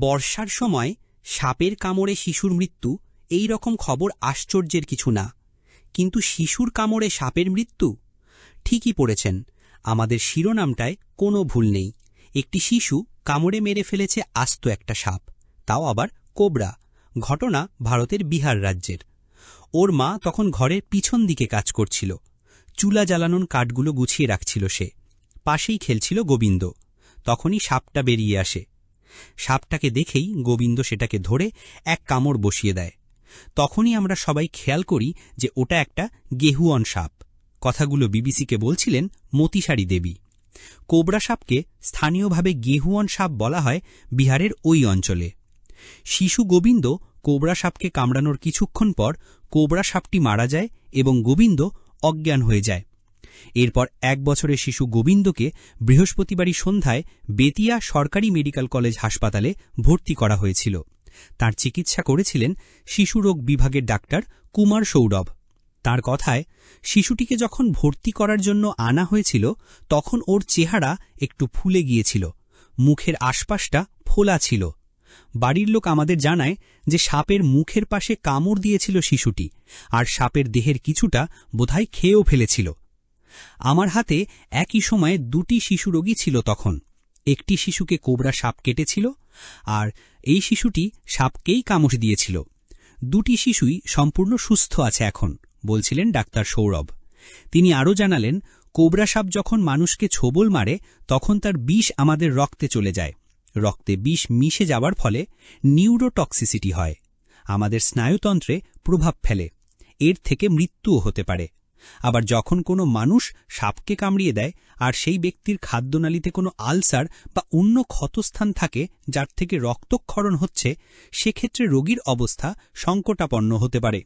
বর্ষার সময় সাপের কামড়ে শিশুর মৃত্যু এই রকম খবর আশ্চর্যের কিছু না। কিন্তু শিশুর কামড়ে সাপের মৃত্যু? ঠিকই পড়েছেন, আমাদের শিরোনামটায় কোনো ভুল নেই। একটি শিশু কামড়ে মেরে ফেলেছে আস্ত একটা সাপ, তাও আবার কোবরা, ঘটনা ভারতের বিহার রাজ্যের। ওর মা তখন ঘরের পিছন দিকে কাজ করছিল, চুলা জ্বালানোর কাঠগুলো গুছিয়ে রাখছিল সে, পাশেই খেলছিল গোবিন্দ, তখনই সাপটা বেরিয়ে আসে। সাপটাকে দেখেই গোবিন্দ সেটাকে ধরে এক কামড় বসিয়ে দেয়। তখনই আমরা সবাই খেয়াল করি যে ওটা একটা গেহুয়ন সাপ। কথাগুলো বিবিসিকে বলছিলেন মতিসারি দেবী। কোবরা সাপকে স্থানীয়ভাবে গেহুয়ন সাপ বলা হয় বিহারের ওই অঞ্চলে। শিশু গোবিন্দ কোবরা সাপকে কামড়ানোর কিছুক্ষণ পর কোবরা সাপটি মারা যায় এবং গোবিন্দ অজ্ঞান হয়ে যায়। এরপর এক বছরের শিশু গোবিন্দকে বৃহস্পতিবারই সন্ধ্যায় বেতিয়া সরকারি মেডিকেল কলেজ হাসপাতালে ভর্তি করা হয়েছিল। তার চিকিৎসা করেছিলেন শিশুরোগ বিভাগের ডাক্তার কুমার সৌরভ। তার কথায়, শিশুটিকে যখন ভর্তি করার জন্য আনা হয়েছিল, তখন ওর চেহারা একটু ফুলে গিয়েছিল। মুখের আশপাশটা ফোলা ছিল। বাড়ির লোক আমাদের জানায় যে সাপের মুখের পাশে কামড় দিয়েছিল শিশুটি, আর সাপের দেহের কিছুটা বোধহয় খেয়েও ফেলেছিল। আমার হাতে একই সময়ে দুটি শিশু রোগী ছিল তখন। একটি শিশুকে কোবরা সাপ কেটেছিল, আর এই শিশুটি সাপকেই কামড় দিয়েছিল। দুটি শিশুই সম্পূর্ণ সুস্থ আছে এখন, বলছিলেন ডাক্তার সৌরভ। তিনি আরও জানালেন, কোবরা সাপ যখন মানুষকে ছোবল মারে, তখন তার বিষ আমাদের রক্তে চলে যায়। রক্তে বিষ মিশে যাওয়ার ফলে নিউরোটক্সিসিটি হয়। আমাদের স্নায়ুতন্ত্রে প্রভাব ফেলে। এর থেকে মৃত্যুও হতে পারে। আবার যখন কোনো মানুষ সাপকে কামড়িয়ে দেয়, আর সেই ব্যক্তির খাদ্যনালীতে কোনো আলসার বা অন্য ক্ষতস্থান থাকে, যার থেকে রক্তক্ষরণ হচ্ছে, সেক্ষেত্রে রোগীর অবস্থা সংকটাপন্ন হতে পারে।